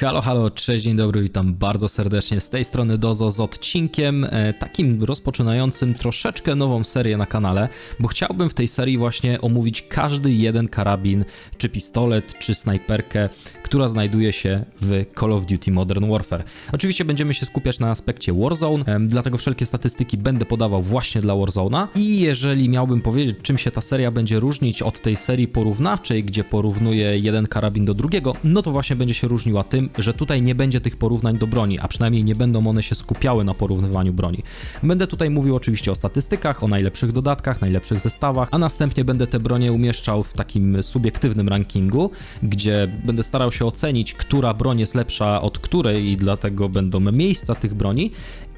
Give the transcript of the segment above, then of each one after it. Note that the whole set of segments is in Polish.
Halo, halo, cześć, dzień dobry, witam bardzo serdecznie z tej strony Dozo z odcinkiem e, takim rozpoczynającym troszeczkę nową serię na kanale, bo chciałbym w tej serii właśnie omówić każdy jeden karabin, czy pistolet, czy snajperkę, która znajduje się w Call of Duty Modern Warfare. Oczywiście będziemy się skupiać na aspekcie Warzone, dlatego wszelkie statystyki będę podawał właśnie dla Warzone'a i jeżeli miałbym powiedzieć, czym się ta seria będzie różnić od tej serii porównawczej, gdzie porównuję jeden karabin do drugiego, no to właśnie będzie się różniła tym, że tutaj nie będzie tych porównań do broni, a przynajmniej nie będą one się skupiały na porównywaniu broni. Będę tutaj mówił oczywiście o statystykach, o najlepszych dodatkach, najlepszych zestawach, a następnie będę te bronie umieszczał w takim subiektywnym rankingu, gdzie będę starał się ocenić, która broń jest lepsza od której i dlatego będą miejsca tych broni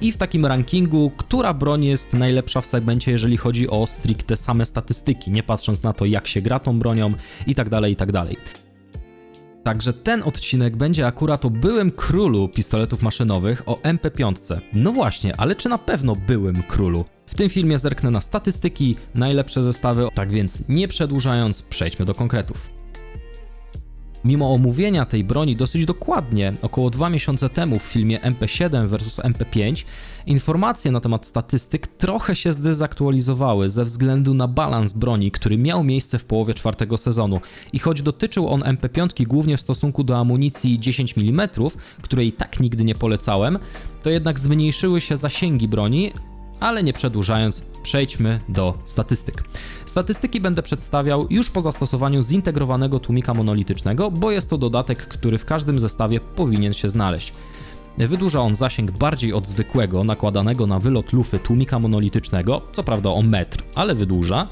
i w takim rankingu, która broń jest najlepsza w segmencie, jeżeli chodzi o stricte same statystyki, nie patrząc na to, jak się gra tą bronią i tak dalej, i tak dalej. Także ten odcinek będzie akurat o byłym królu pistoletów maszynowych, o MP5. No właśnie, ale czy na pewno byłym królu? W tym filmie zerknę na statystyki, najlepsze zestawy, tak więc nie przedłużając, przejdźmy do konkretów. Mimo omówienia tej broni dosyć dokładnie, około dwa miesiące temu w filmie MP7 vs MP5, informacje na temat statystyk trochę się zdezaktualizowały ze względu na balans broni, który miał miejsce w połowie czwartego sezonu. I choć dotyczył on MP5 głównie w stosunku do amunicji 10 mm, której tak nigdy nie polecałem, to jednak zmniejszyły się zasięgi broni, ale nie przedłużając, przejdźmy do statystyk. Statystyki będę przedstawiał już po zastosowaniu zintegrowanego tłumika monolitycznego, bo jest to dodatek, który w każdym zestawie powinien się znaleźć. Wydłuża on zasięg bardziej od zwykłego, nakładanego na wylot lufy tłumika monolitycznego, co prawda o metr, ale wydłuża.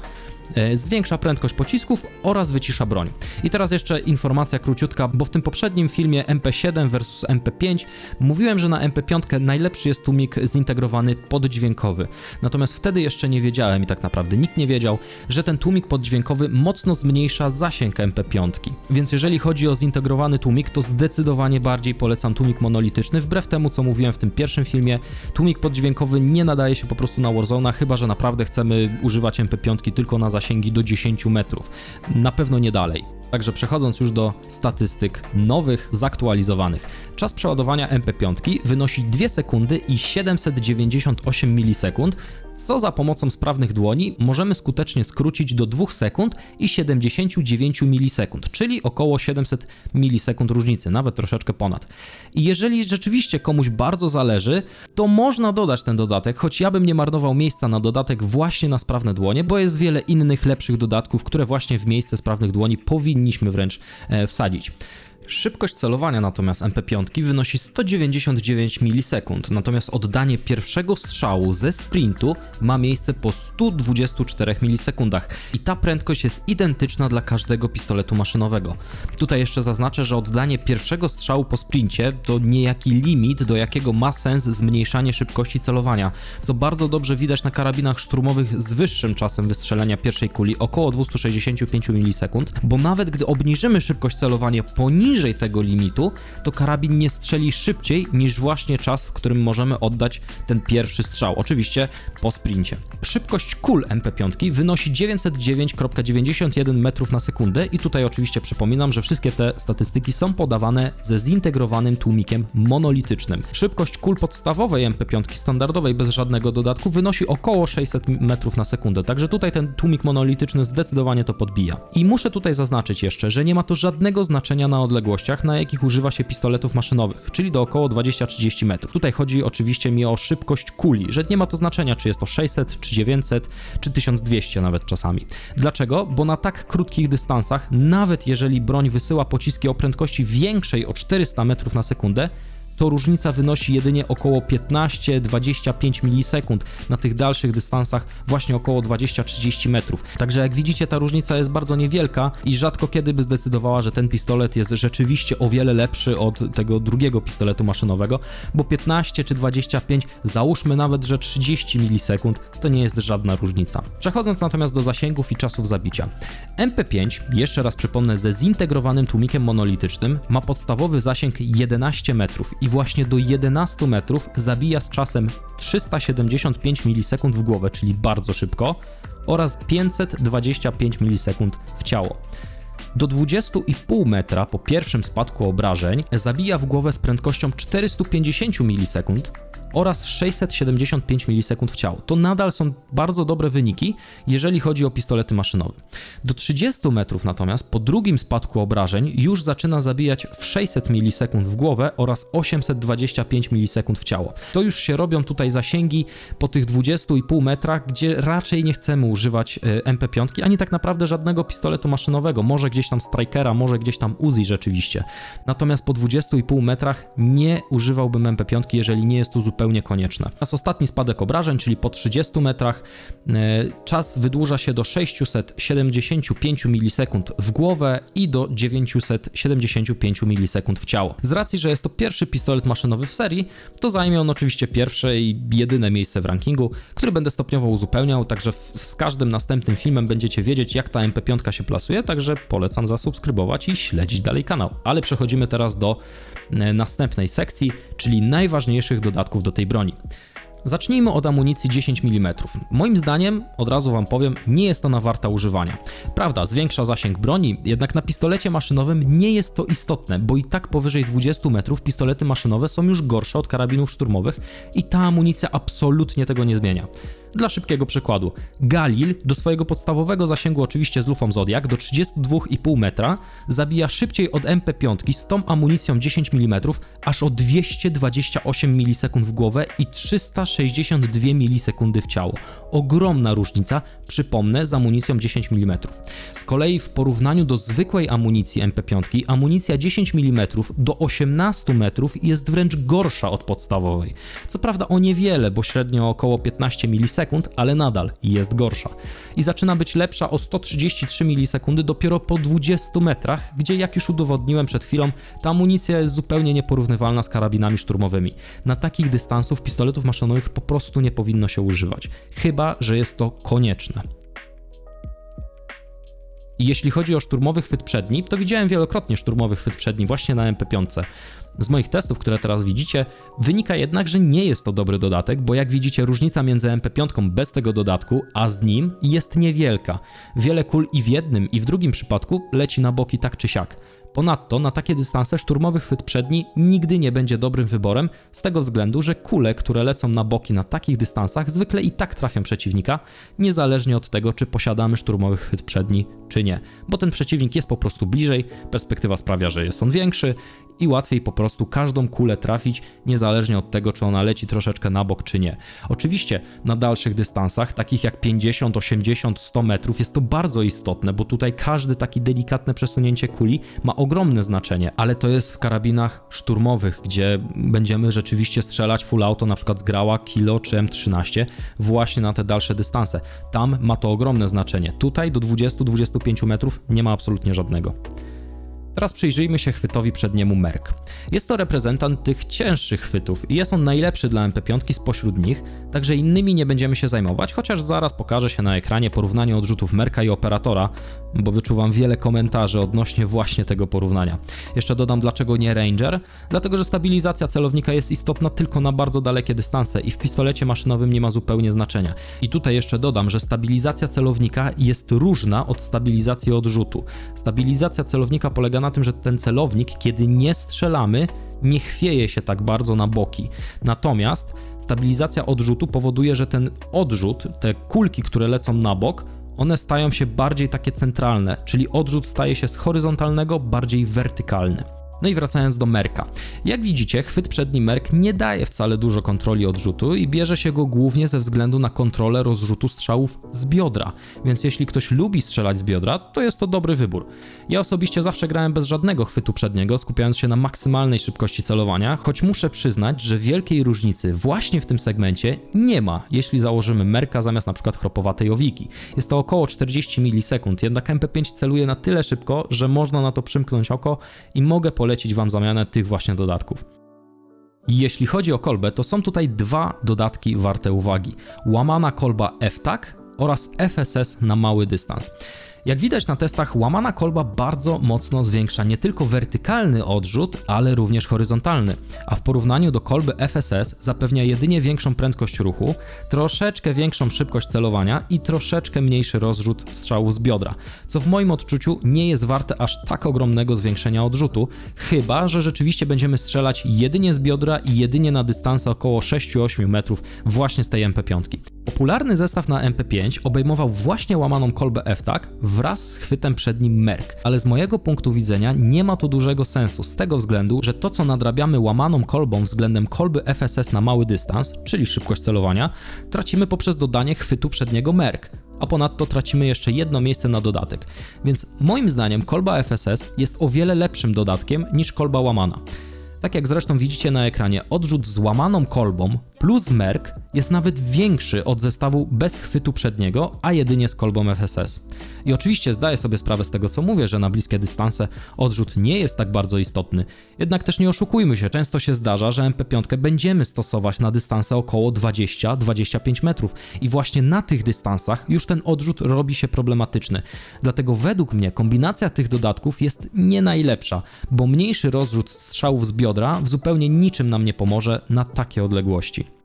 E, zwiększa prędkość pocisków oraz wycisza broń. I teraz jeszcze informacja króciutka, bo w tym poprzednim filmie MP7 vs MP5 mówiłem, że na MP5 najlepszy jest tłumik zintegrowany poddźwiękowy. Natomiast wtedy jeszcze nie wiedziałem i tak naprawdę nikt nie wiedział, że ten tłumik poddźwiękowy mocno zmniejsza zasięg MP5. Więc jeżeli chodzi o zintegrowany tłumik, to zdecydowanie bardziej polecam tłumik monolityczny, wbrew temu co mówiłem w tym pierwszym filmie. Tłumik poddźwiękowy nie nadaje się po prostu na Warzone, chyba że naprawdę chcemy używać MP5 tylko na zasięgi do 10 metrów. Na pewno nie dalej. Także przechodząc już do statystyk nowych, zaktualizowanych. Czas przeładowania MP5 wynosi 2 sekundy i 798 milisekund, co za pomocą sprawnych dłoni możemy skutecznie skrócić do 2 sekund i 79 milisekund, czyli około 700 milisekund różnicy, nawet troszeczkę ponad. I jeżeli rzeczywiście komuś bardzo zależy, to można dodać ten dodatek, choć ja bym nie marnował miejsca na dodatek właśnie na sprawne dłonie, bo jest wiele innych lepszych dodatków, które właśnie w miejsce sprawnych dłoni powinniśmy wręcz e, wsadzić. Szybkość celowania natomiast MP5 wynosi 199 milisekund, natomiast oddanie pierwszego strzału ze sprintu ma miejsce po 124 milisekundach i ta prędkość jest identyczna dla każdego pistoletu maszynowego. Tutaj jeszcze zaznaczę, że oddanie pierwszego strzału po sprincie to niejaki limit, do jakiego ma sens zmniejszanie szybkości celowania, co bardzo dobrze widać na karabinach szturmowych z wyższym czasem wystrzelenia pierwszej kuli, około 265 milisekund, bo nawet gdy obniżymy szybkość celowania poniżej poniżej tego limitu, to karabin nie strzeli szybciej niż właśnie czas, w którym możemy oddać ten pierwszy strzał. Oczywiście po sprincie. Szybkość kul MP5 wynosi 909,91 metrów na sekundę i tutaj oczywiście przypominam, że wszystkie te statystyki są podawane ze zintegrowanym tłumikiem monolitycznym. Szybkość kul podstawowej MP5 standardowej bez żadnego dodatku wynosi około 600 metrów na sekundę, także tutaj ten tłumik monolityczny zdecydowanie to podbija. I muszę tutaj zaznaczyć jeszcze, że nie ma to żadnego znaczenia na odległość odległościach, na jakich używa się pistoletów maszynowych, czyli do około 20-30 metrów. Tutaj chodzi oczywiście mi o szybkość kuli, że nie ma to znaczenia, czy jest to 600, czy 900, czy 1200 nawet czasami. Dlaczego? Bo na tak krótkich dystansach, nawet jeżeli broń wysyła pociski o prędkości większej o 400 metrów na sekundę, to różnica wynosi jedynie około 15-25 milisekund na tych dalszych dystansach, właśnie około 20-30 metrów. Także jak widzicie, ta różnica jest bardzo niewielka i rzadko kiedy by zdecydowała, że ten pistolet jest rzeczywiście o wiele lepszy od tego drugiego pistoletu maszynowego, bo 15 czy 25, załóżmy nawet, że 30 milisekund, to nie jest żadna różnica. Przechodząc natomiast do zasięgów i czasów zabicia. MP5, jeszcze raz przypomnę, ze zintegrowanym tłumikiem monolitycznym ma podstawowy zasięg 11 metrów i właśnie do 11 metrów zabija z czasem 375 milisekund w głowę, czyli bardzo szybko, oraz 525 milisekund w ciało. Do 20,5 metra po pierwszym spadku obrażeń zabija w głowę z prędkością 450 milisekund oraz 675 milisekund w ciało. To nadal są bardzo dobre wyniki, jeżeli chodzi o pistolety maszynowe. Do 30 metrów natomiast po drugim spadku obrażeń już zaczyna zabijać w 600 milisekund w głowę oraz 825 milisekund w ciało. To już się robią tutaj zasięgi po tych 20,5 metrach, gdzie raczej nie chcemy używać e, MP5, ani tak naprawdę żadnego pistoletu maszynowego. Może gdzieś tam Strikera, może gdzieś tam Uzi rzeczywiście. Natomiast po 20,5 metrach nie używałbym MP5, jeżeli nie jest to zupełnie zupełnie konieczne. Oraz ostatni spadek obrażeń, czyli po 30 metrach, e, czas wydłuża się do 675 milisekund w głowę i do 975 milisekund w ciało. Z racji, że jest to pierwszy pistolet maszynowy w serii, to zajmie on oczywiście pierwsze i jedyne miejsce w rankingu, który będę stopniowo uzupełniał, także z każdym następnym filmem będziecie wiedzieć, jak ta MP5 się plasuje, także polecam zasubskrybować i śledzić dalej kanał. Ale przechodzimy teraz do e, następnej sekcji, czyli najważniejszych dodatków do tej broni. Zacznijmy od amunicji 10 mm. Moim zdaniem, od razu Wam powiem, nie jest ona warta używania. Prawda, zwiększa zasięg broni, jednak na pistolecie maszynowym nie jest to istotne, bo i tak powyżej 20 metrów pistolety maszynowe są już gorsze od karabinów szturmowych i ta amunicja absolutnie tego nie zmienia. Dla szybkiego przykładu, Galil do swojego podstawowego zasięgu oczywiście z lufą Zodiac do 32,5 metra zabija szybciej od MP5 z tą amunicją 10 mm aż o 228 milisekund w głowę i 362 milisekundy w ciało. Ogromna różnica, przypomnę, z amunicją 10 mm. Z kolei w porównaniu do zwykłej amunicji MP5, amunicja 10 mm do 18 metrów jest wręcz gorsza od podstawowej. Co prawda o niewiele, bo średnio około 15 milisekund, ale nadal jest gorsza. I zaczyna być lepsza o 133 milisekundy dopiero po 20 metrach, gdzie jak już udowodniłem przed chwilą, ta amunicja jest zupełnie nieporównywalna z karabinami szturmowymi. Na takich dystansów pistoletów maszynowych po prostu nie powinno się używać, chyba że jest to konieczne. I jeśli chodzi o szturmowy chwyt przedni, to widziałem wielokrotnie szturmowy chwyt przedni właśnie na MP5. Z moich testów, które teraz widzicie, wynika jednak, że nie jest to dobry dodatek, bo jak widzicie, różnica między MP5 bez tego dodatku, a z nim jest niewielka. Wiele kul i w jednym, i w drugim przypadku leci na boki tak czy siak. Ponadto na takie dystanse szturmowy chwyt przedni nigdy nie będzie dobrym wyborem, z tego względu, że kule, które lecą na boki na takich dystansach, zwykle i tak trafią przeciwnika, niezależnie od tego, czy posiadamy szturmowy chwyt przedni, czy nie. Bo ten przeciwnik jest po prostu bliżej, perspektywa sprawia, że jest on większy i łatwiej po prostu każdą kulę trafić, niezależnie od tego, czy ona leci troszeczkę na bok, czy nie. Oczywiście na dalszych dystansach, takich jak 50, 80, 100 metrów, jest to bardzo istotne, bo tutaj każde takie delikatne przesunięcie kuli ma ogromne znaczenie, ale to jest w karabinach szturmowych, gdzie będziemy rzeczywiście strzelać full auto, na przykład z grała, kilo czy M13, właśnie na te dalsze dystanse. Tam ma to ogromne znaczenie. Tutaj do 20-25 metrów nie ma absolutnie żadnego. Teraz przyjrzyjmy się chwytowi przedniemu Merk. Jest to reprezentant tych cięższych chwytów i jest on najlepszy dla MP5 spośród nich, także innymi nie będziemy się zajmować, chociaż zaraz pokaże się na ekranie porównanie odrzutów Merka i operatora, bo wyczuwam wiele komentarzy odnośnie właśnie tego porównania. Jeszcze dodam dlaczego nie Ranger, dlatego że stabilizacja celownika jest istotna tylko na bardzo dalekie dystanse i w pistolecie maszynowym nie ma zupełnie znaczenia. I tutaj jeszcze dodam, że stabilizacja celownika jest różna od stabilizacji odrzutu. Stabilizacja celownika polega na tym, że ten celownik, kiedy nie strzelamy, nie chwieje się tak bardzo na boki. Natomiast stabilizacja odrzutu powoduje, że ten odrzut, te kulki, które lecą na bok, one stają się bardziej takie centralne, czyli odrzut staje się z horyzontalnego bardziej wertykalny. No i wracając do Merka. Jak widzicie, chwyt przedni Merk nie daje wcale dużo kontroli odrzutu i bierze się go głównie ze względu na kontrolę rozrzutu strzałów z biodra, więc jeśli ktoś lubi strzelać z biodra, to jest to dobry wybór. Ja osobiście zawsze grałem bez żadnego chwytu przedniego, skupiając się na maksymalnej szybkości celowania, choć muszę przyznać, że wielkiej różnicy właśnie w tym segmencie nie ma, jeśli założymy Merka zamiast np. chropowatej owiki. Jest to około 40 milisekund, jednak MP5 celuje na tyle szybko, że można na to przymknąć oko i mogę polecić polecić Wam zamianę tych właśnie dodatków. Jeśli chodzi o kolbę, to są tutaj dwa dodatki warte uwagi. Łamana kolba FTAC oraz FSS na mały dystans. Jak widać na testach, łamana kolba bardzo mocno zwiększa nie tylko wertykalny odrzut, ale również horyzontalny, a w porównaniu do kolby FSS zapewnia jedynie większą prędkość ruchu, troszeczkę większą szybkość celowania i troszeczkę mniejszy rozrzut strzału z biodra, co w moim odczuciu nie jest warte aż tak ogromnego zwiększenia odrzutu, chyba że rzeczywiście będziemy strzelać jedynie z biodra i jedynie na dystanse około 6-8 metrów właśnie z tej MP5. Popularny zestaw na MP5 obejmował właśnie łamaną kolbę F-TAC wraz z chwytem przednim Merc, ale z mojego punktu widzenia nie ma to dużego sensu z tego względu, że to co nadrabiamy łamaną kolbą względem kolby FSS na mały dystans, czyli szybkość celowania, tracimy poprzez dodanie chwytu przedniego Merc a ponadto tracimy jeszcze jedno miejsce na dodatek. Więc moim zdaniem kolba FSS jest o wiele lepszym dodatkiem niż kolba łamana. Tak jak zresztą widzicie na ekranie, odrzut z łamaną kolbą plus merk jest nawet większy od zestawu bez chwytu przedniego, a jedynie z kolbą FSS. I oczywiście zdaję sobie sprawę z tego, co mówię, że na bliskie dystanse odrzut nie jest tak bardzo istotny. Jednak też nie oszukujmy się, często się zdarza, że MP5 będziemy stosować na dystanse około 20-25 metrów i właśnie na tych dystansach już ten odrzut robi się problematyczny. Dlatego według mnie kombinacja tych dodatków jest nie najlepsza, bo mniejszy rozrzut strzałów z biodra w zupełnie niczym nam nie pomoże na takie odległości.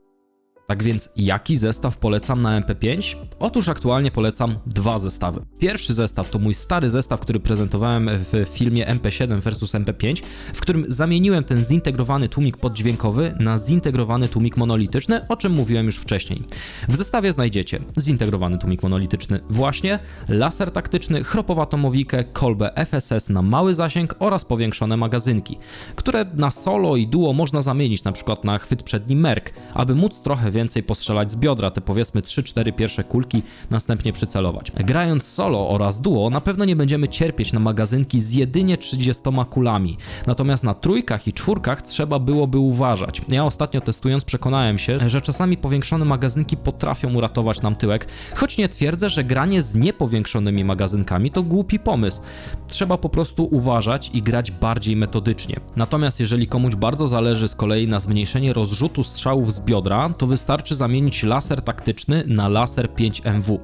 Tak więc jaki zestaw polecam na MP5? Otóż aktualnie polecam dwa zestawy. Pierwszy zestaw to mój stary zestaw, który prezentowałem w filmie MP7 vs MP5, w którym zamieniłem ten zintegrowany tłumik poddźwiękowy na zintegrowany tłumik monolityczny, o czym mówiłem już wcześniej. W zestawie znajdziecie zintegrowany tłumik monolityczny właśnie, laser taktyczny, chropowatą mowikę, kolbę FSS na mały zasięg oraz powiększone magazynki, które na solo i duo można zamienić na przykład na chwyt przedni Merk, aby móc trochę więcej postrzelać z biodra, te powiedzmy 3-4 pierwsze kulki, następnie przycelować. Grając solo oraz duo, na pewno nie będziemy cierpieć na magazynki z jedynie 30 kulami, natomiast na trójkach i czwórkach trzeba byłoby uważać. Ja ostatnio testując przekonałem się, że czasami powiększone magazynki potrafią uratować nam tyłek, choć nie twierdzę, że granie z niepowiększonymi magazynkami to głupi pomysł. Trzeba po prostu uważać i grać bardziej metodycznie. Natomiast jeżeli komuś bardzo zależy z kolei na zmniejszenie rozrzutu strzałów z biodra, to wystarczy wystarczy zamienić laser taktyczny na laser 5MW.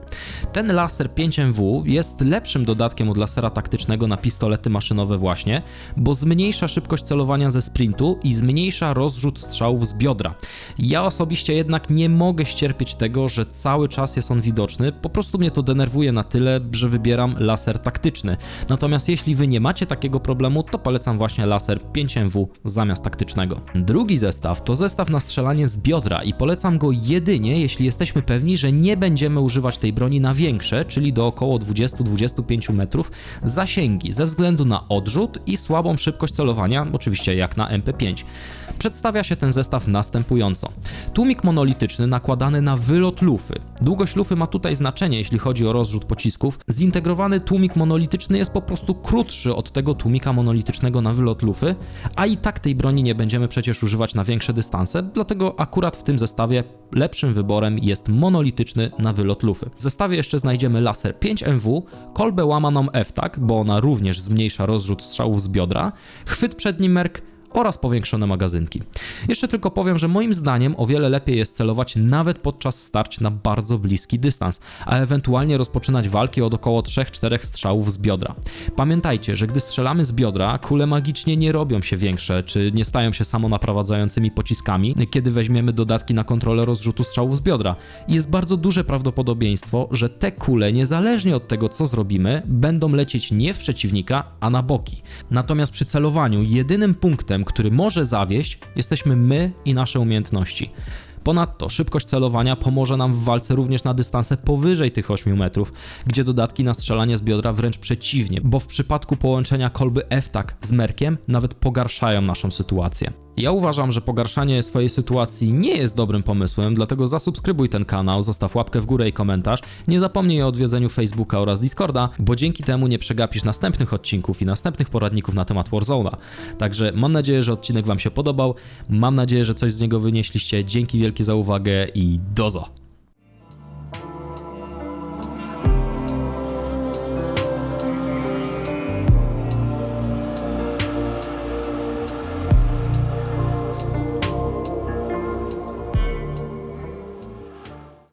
Ten laser 5MW jest lepszym dodatkiem od lasera taktycznego na pistolety maszynowe właśnie, bo zmniejsza szybkość celowania ze sprintu i zmniejsza rozrzut strzałów z biodra. Ja osobiście jednak nie mogę ścierpieć tego, że cały czas jest on widoczny, po prostu mnie to denerwuje na tyle, że wybieram laser taktyczny. Natomiast jeśli wy nie macie takiego problemu, to polecam właśnie laser 5MW zamiast taktycznego. Drugi zestaw to zestaw na strzelanie z biodra i polecam go jedynie, jeśli jesteśmy pewni, że nie będziemy używać tej broni na większe, czyli do około 20-25 metrów, zasięgi ze względu na odrzut i słabą szybkość celowania, oczywiście jak na MP5. Przedstawia się ten zestaw następująco. Tłumik monolityczny nakładany na wylot lufy. Długość lufy ma tutaj znaczenie, jeśli chodzi o rozrzut pocisków. Zintegrowany tłumik monolityczny jest po prostu krótszy od tego tłumika monolitycznego na wylot lufy, a i tak tej broni nie będziemy przecież używać na większe dystanse, dlatego akurat w tym zestawie lepszym wyborem jest monolityczny na wylot lufy. W zestawie jeszcze znajdziemy laser 5MW, kolbę łamaną F-TAC, bo ona również zmniejsza rozrzut strzałów z biodra, chwyt przedni Merk, oraz powiększone magazynki. Jeszcze tylko powiem, że moim zdaniem o wiele lepiej jest celować nawet podczas starć na bardzo bliski dystans, a ewentualnie rozpoczynać walki od około 3-4 strzałów z biodra. Pamiętajcie, że gdy strzelamy z biodra, kule magicznie nie robią się większe, czy nie stają się samonaprowadzającymi pociskami, kiedy weźmiemy dodatki na kontrolę rozrzutu strzałów z biodra. Jest bardzo duże prawdopodobieństwo, że te kule, niezależnie od tego co zrobimy, będą lecieć nie w przeciwnika, a na boki. Natomiast przy celowaniu jedynym punktem, który może zawieść, jesteśmy my i nasze umiejętności. Ponadto szybkość celowania pomoże nam w walce również na dystanse powyżej tych 8 metrów, gdzie dodatki na strzelanie z biodra wręcz przeciwnie, bo w przypadku połączenia kolby F-TAC z merkiem nawet pogarszają naszą sytuację. Ja uważam, że pogarszanie swojej sytuacji nie jest dobrym pomysłem, dlatego zasubskrybuj ten kanał, zostaw łapkę w górę i komentarz. Nie zapomnij o odwiedzeniu Facebooka oraz Discorda, bo dzięki temu nie przegapisz następnych odcinków i następnych poradników na temat Warzone'a. Także mam nadzieję, że odcinek Wam się podobał. Mam nadzieję, że coś z niego wynieśliście. Dzięki wielkie za uwagę i dozo!